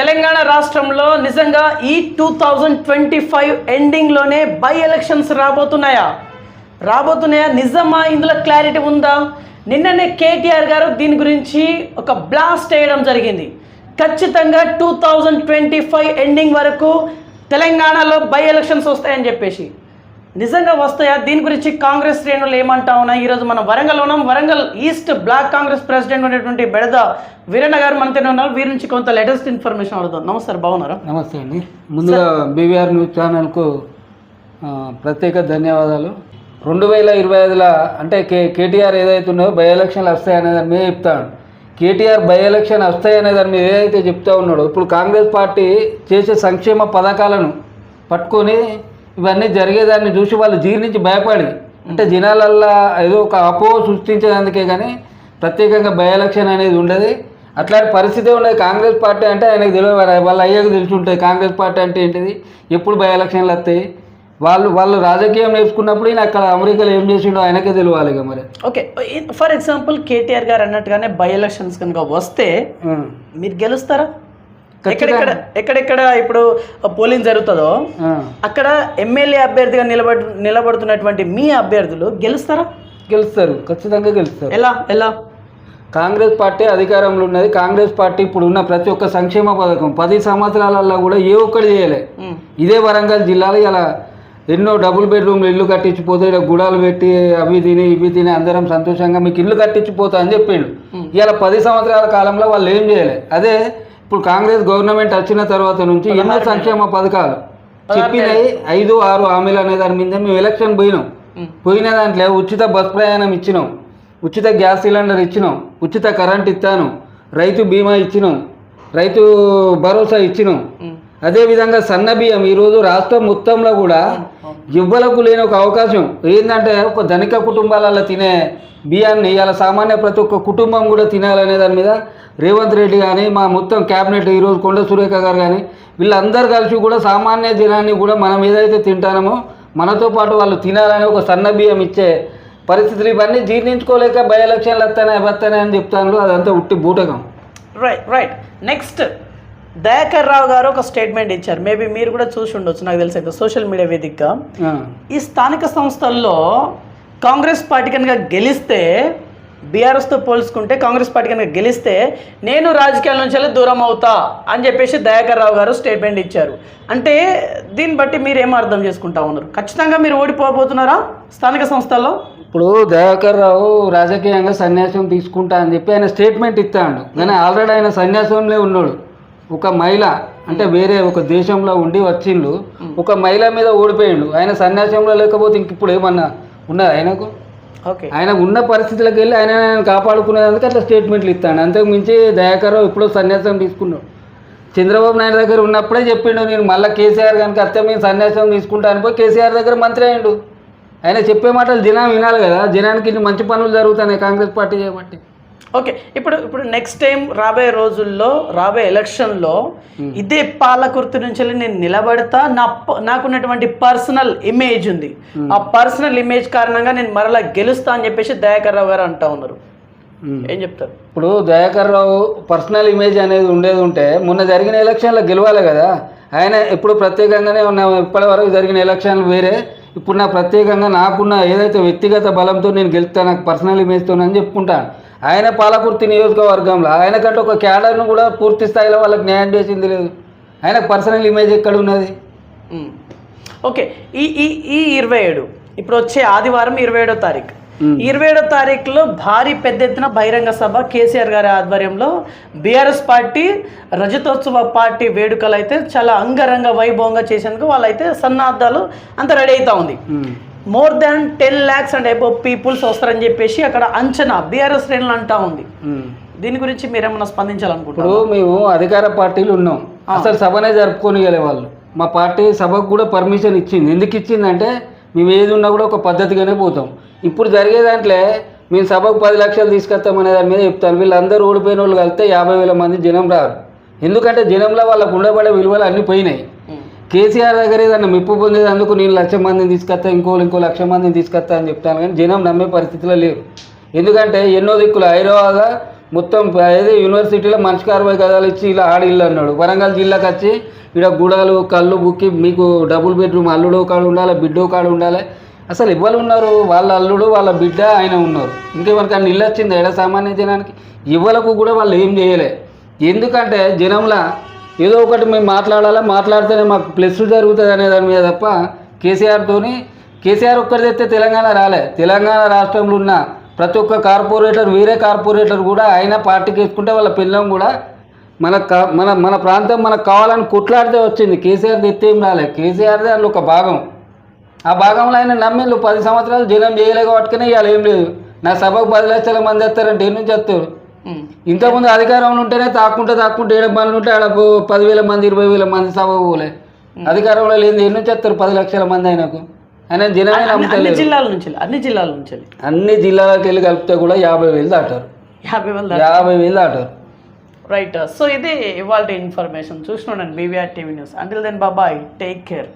తెలంగాణ రాష్ట్రంలో నిజంగా ఈ టూ థౌజండ్ ట్వంటీ ఫైవ్ ఎండింగ్లోనే బై ఎలక్షన్స్ రాబోతున్నాయా? రాబోతున్నాయా? నిజమా? ఇందులో క్లారిటీ ఉందా? నిన్ననే కేటీఆర్ గారు దీని గురించి ఒక బ్లాస్ట్ వేయడం జరిగింది. ఖచ్చితంగా two thousand twenty five ending వరకు తెలంగాణలో బై ఎలక్షన్స్ వస్తాయని చెప్పేసి. నిజంగా వస్తాయా? దీని గురించి కాంగ్రెస్ శ్రేణులు ఏమంటా ఉన్నాయి? ఈరోజు మనం వరంగల్ ఉన్నాం. Warangal east block Congress president ఉన్నటువంటి బెడద వీరన్న గారు మనతోనే ఉన్నారు. వీరి నుంచి కొంత లేటెస్ట్ ఇన్ఫర్మేషన్ అడుగుతాం నమస్తే బాగున్నారా? నమస్తే అండి. ముందుగా బీవీఆర్ న్యూస్ ఛానల్కు ప్రత్యేక ధన్యవాదాలు. రెండు వేల ఇరవై ఐదులో అంటే కే కేటీఆర్ ఏదైతే ఉన్నాయో బై ఎలక్షన్లు వస్తాయనే దాని మీద చెప్తాడు కేటీఆర్ బై ఎలక్షన్ వస్తాయనే దాని మీద ఏదైతే చెప్తా ఉన్నాడో ఇప్పుడు కాంగ్రెస్ పార్టీ చేసే సంక్షేమ పథకాలను పట్టుకొని ఇవన్నీ జరిగేదాన్ని చూసి వాళ్ళు జీర్ణించి భయపడి. అంటే జనాలల్లా ఏదో ఒక అపో సృష్టించేందుకే కానీ ప్రత్యేకంగా బై ఎలక్షన్ అనేది ఉండదు. అట్లాంటి పరిస్థితి ఉండదు కాంగ్రెస్ పార్టీ అంటే ఆయనకు తెలియదు వాళ్ళ అయ్యకు తెలిసి ఉంటుంది కాంగ్రెస్ పార్టీ అంటే ఏంటిది? ఎప్పుడు బై ఎలక్షన్లు వస్తాయి? వాళ్ళు వాళ్ళు రాజకీయం నేర్చుకున్నప్పుడు ఈయన అక్కడ అమెరికాలో ఏం చేసిండో ఆయనకే తెలియాలి మరి. ఓకే ఫర్ ఎగ్జాంపుల్ కేటీఆర్ గారు అన్నట్టుగానే బై ఎలక్షన్స్ కనుక వస్తే. మీరు గెలుస్తారా? ఎక్కడెక్కడ ఎక్కడెక్కడ ఇప్పుడు పోలింగ్ జరుగుతుందో. అక్కడ ఎమ్మెల్యే అభ్యర్థిగా నిలబడి నిలబడుతున్నటువంటి మీ అభ్యర్థులు గెలుస్తారా? గెలుస్తారు ఖచ్చితంగా గెలుస్తారు. ఎలా? ఎలా? కాంగ్రెస్ పార్టీ అధికారంలో ఉన్నది. కాంగ్రెస్ పార్టీ ఇప్పుడు ఉన్న ప్రతి ఒక్క సంక్షేమ పథకం పది సంవత్సరాలలో కూడా ఏ ఒక్కటి చేయలే. ఇదే వరంగల్ జిల్లాలో ఇలా ఎన్నో డబుల్ బెడ్రూమ్లు ఇల్లు కట్టించిపోతే ఇలా గుడాలు పెట్టి అవి తిని ఇవి తిని అందరం సంతోషంగా మీకు ఇల్లు కట్టించిపోతా అని చెప్పిండు. ఇలా పది సంవత్సరాల కాలంలో వాళ్ళు ఏం చేయలే. అదే ఇప్పుడు కాంగ్రెస్ గవర్నమెంట్ వచ్చిన తర్వాత నుంచి ఎన్నో సంక్షేమ పథకాలు చెప్పినాయి. ఐదు ఆరు హామీలు అనే దాని మీద మేము ఎలక్షన్ పోయినాం. పోయిన దాంట్లో ఉచిత బస్ ప్రయాణం ఇచ్చినాం. ఉచిత గ్యాస్ సిలిండర్ ఇచ్చినాం. ఉచిత కరెంట్ ఇస్తాను రైతు బీమా ఇచ్చినాం. రైతు భరోసా ఇచ్చినాం. అదేవిధంగా సన్న బియ్యం ఈరోజు రాష్ట్రం మొత్తంలో కూడా ఇవ్వలకు లేని ఒక అవకాశం. ఏంటంటే ఒక ధనిక కుటుంబాలలో తినే బియ్యాన్ని ఇలా సామాన్య ప్రతి ఒక్క కుటుంబం కూడా తినాలనే దాని మీద రేవంత్ రెడ్డి కానీ మా మొత్తం క్యాబినెట్ ఈరోజు కొండ సురేఖ గారు కానీ వీళ్ళందరూ కలిసి కూడా సామాన్య జనాన్ని కూడా మనం ఏదైతే తింటానమో మనతో పాటు వాళ్ళు తినాలని ఒక సన్న బియ్యం ఇచ్చే పరిస్థితులు ఇవన్నీ జీర్ణించుకోలేక బై ఎలక్షన్లు వస్తానే వస్తానే అని చెప్తాను అదంతా ఉట్టి బూటకం. Right right next Dayakar Rao గారు ఒక స్టేట్మెంట్ ఇచ్చారు. మేబీ మీరు కూడా చూసి ఉండొచ్చు నాకు తెలిసి అయితే సోషల్ మీడియా వేదికగా. ఈ స్థానిక సంస్థల్లో కాంగ్రెస్ పార్టీ కనుక గెలిస్తే బీఆర్ఎస్తో పోల్చుకుంటే కాంగ్రెస్ పార్టీ కనుక గెలిస్తే నేను రాజకీయాల నుంచి వెళ్ళి దూరం అవుతా అని చెప్పేసి దయాకర్ రావు గారు స్టేట్మెంట్ ఇచ్చారు. అంటే దీన్ని బట్టి మీరు ఏం అర్థం చేసుకుంటా ఉన్నారు? ఖచ్చితంగా మీరు ఓడిపోబోతున్నారా స్థానిక సంస్థల్లో? ఇప్పుడు దయాకర్ రావు రాజకీయంగా సన్యాసం తీసుకుంటా అని చెప్పి ఆయన స్టేట్మెంట్ ఇస్తాడు. కానీ ఆల్రెడీ ఆయన సన్యాసంలో ఉన్నాడు. ఒక మహిళ అంటే వేరే ఒక దేశంలో ఉండి వచ్చిండు ఒక మహిళ మీద ఓడిపోయిండు ఆయన సన్యాసంలో లేకపోతే ఇంక ఇప్పుడు ఏమన్నా ఉన్నది ఆయనకు? ఓకే. ఆయన ఉన్న పరిస్థితులకు వెళ్ళి ఆయన ఆయన కాపాడుకునేందుకు అట్లా స్టేట్మెంట్లు ఇస్తాడు అంతకు మించి దయాకర్ రావు ఇప్పుడు సన్యాసం తీసుకున్నాడు. చంద్రబాబు నాయుడు దగ్గర ఉన్నప్పుడే చెప్పిండు నేను మళ్ళీ కేసీఆర్ కనుక అత్తే మేము సన్యాసం తీసుకుంటాను పోయి కేసీఆర్ దగ్గర మంత్రి అయ్యిండు ఆయన చెప్పే మాటలు జనం వినాలి కదా. జనానికి ఇన్ని మంచి పనులు జరుగుతున్నాయి కాంగ్రెస్ పార్టీ చేయబట్టి ఓకే ఇప్పుడు ఇప్పుడు నెక్స్ట్ టైం రాబోయే రోజుల్లో రాబోయే ఎలక్షన్లో ఇదే పాలకుర్తి నుంచి నేను నిలబడతా నా నాకున్నటువంటి పర్సనల్ ఇమేజ్ ఉంది. ఆ పర్సనల్ ఇమేజ్ కారణంగా నేను మరలా గెలుస్తా అని చెప్పేసి దయాకర్ రావు గారు అంటా ఉన్నారు. ఏం చెప్తారు? ఇప్పుడు దయాకర్ రావు పర్సనల్ ఇమేజ్ అనేది ఉండేది ఉంటే మొన్న జరిగిన ఎలక్షన్లో గెలవాలి కదా. ఆయన ఇప్పుడు ప్రత్యేకంగానే ఉన్న ఇప్పటి వరకు జరిగిన ఎలక్షన్లు వేరే. ఇప్పుడు నా ప్రత్యేకంగా నాకున్న ఏదైతే వ్యక్తిగత బలంతో నేను గెలుస్తా నాకు పర్సనల్ ఇమేజ్తో అని చెప్పుకుంటాను ఆయన పాలకుర్తి నియోజకవర్గంలో ఆయనకంటే ఒక క్యాడర్ను కూడా పూర్తి స్థాయిలో వాళ్ళకి న్యాయం చేసింది లేదు ఆయనకు పర్సనల్ ఇమేజ్ ఎక్కడ ఉన్నది. ఓకే ఈ ఈ ఈ ఇరవై ఏడు ఇప్పుడు వచ్చే ఆదివారం ఇరవై ఏడో తారీఖు. ఇరవై ఏడో తారీఖులో భారీ పెద్ద ఎత్తున బహిరంగ సభ కేసీఆర్ గారి ఆధ్వర్యంలో బీఆర్ఎస్ పార్టీ రజతోత్సవ పార్టీ వేడుకలు అయితే చాలా అంగరంగ వైభవంగా చేసేందుకు వాళ్ళైతే సన్నాహాలు అంత రెడీ అవుతా ఉంది. More than ten lakhs and above peoples వస్తారని చెప్పేసి అక్కడ అంచనా బీఆర్ఎస్ శ్రేణులు అంటా ఉంది. ఉమ్. దీని గురించి మీరేమన్నా స్పందించాలనుకుంటున్నారు? ఇప్పుడు మేము అధికార పార్టీలు ఉన్నాం. అసలు సభనే జరుపుకోనిగలే వాళ్ళు. మా పార్టీ సభకు కూడా పర్మిషన్ ఇచ్చింది. ఎందుకు ఇచ్చిందంటే మేము ఏది ఉన్నా కూడా ఒక పద్ధతిగానే పోతాం. ఇప్పుడు జరిగే దాంట్లో మేము సభకు పది లక్షలు తీసుకొస్తామనే దాని మీద చెప్తాను. వీళ్ళందరూ ఓడిపోయిన వాళ్ళు కలిస్తే యాభై వేల మంది జనం రారు. ఎందుకంటే జనంలో వాళ్ళకు ఉండబడే విలువలు అన్నీ పోయినాయి. కేసీఆర్ దగ్గర ఏదన్నా మెప్పు పొందేందుకు నేను లక్ష మందిని తీసుకొస్తా ఇంకోళ్ళు ఇంకో లక్ష మందిని తీసుకొస్తా అని చెప్తాను కానీ జనం నమ్మే పరిస్థితిలో లేరు. ఎందుకంటే ఎన్నో దిక్కులు హైదరాబాద్ మొత్తం ఏదో యూనివర్సిటీలో మనిషికి అరవై గదాలు ఇచ్చి ఇలా ఆడిల్లు అన్నాడు. వరంగల్ జిల్లాకు వచ్చి ఇక్కడ గుడాలు కళ్ళు బుక్కి మీకు డబుల్ బెడ్రూమ్ అల్లుడు కాడు ఉండాలి బిడ్డో కాడు ఉండాలి. అసలు ఇవ్వలు ఉన్నారు? వాళ్ళ అల్లుడు వాళ్ళ బిడ్డ ఆయన ఉన్నారు. ఇంకెవరికి అన్ని ఇల్లు వచ్చింది? ఎడ సామాన్య జనానికి? ఇవ్వలకు కూడా వాళ్ళు ఏం చేయలే. ఎందుకంటే జనంలో ఏదో ఒకటి మేము మాట్లాడాలా మాట్లాడితేనే మాకు ప్లస్ జరుగుతుంది అనే దాని మీద తప్ప కేసీఆర్తోని కేసీఆర్ ఒక్కరి తెస్తే తెలంగాణ రాలే. తెలంగాణ రాష్ట్రంలో ఉన్న ప్రతి ఒక్క కార్పొరేటర్ వేరే కార్పొరేటర్ కూడా ఆయన పార్టీకి వేసుకుంటే వాళ్ళ పిల్లం కూడా మన కా- మన మన ప్రాంతం మనకు కావాలని కొట్లాడితే వచ్చింది. కేసీఆర్ తెస్తే ఏం రాలే. కేసీఆర్ దానిలో ఒక భాగం. ఆ భాగంలో ఆయన నమ్మిళ్ళు పది సంవత్సరాలు జనం చేయలేక పట్టుకునే ఇవాళ ఏం లేదు. నా సభకు పది లక్షల మంది వస్తారంటే ఏ నుంచి వస్తారు? ఇంతకుముందు అధికారంలో ఉంటేనే తాక్కుంటే తాక్కుంటే ఏడు బండ్లు ఉంటే ఆడ పదివేల మంది ఇరవై వేల మంది సభ పోలే. అధికారంలో లేదు ఎన్ని నుంచి వస్తారు? పది లక్షల మంది ఆయనకు. ఆయన జనమే అన్ని- జిల్లాల నుంచి అన్ని జిల్లాల నుంచి. అన్ని జిల్లాలకు వెళ్ళి కలిపితే కూడా యాభై వేలు దాటారు. యాభై వేల. యాభై వేలు దాటారు. రైట్ సో ఇది ఇవాళ ఇన్ఫర్మేషన్ చూసినాను BVR TV news until then బాబాయ్ టేక్ కేర్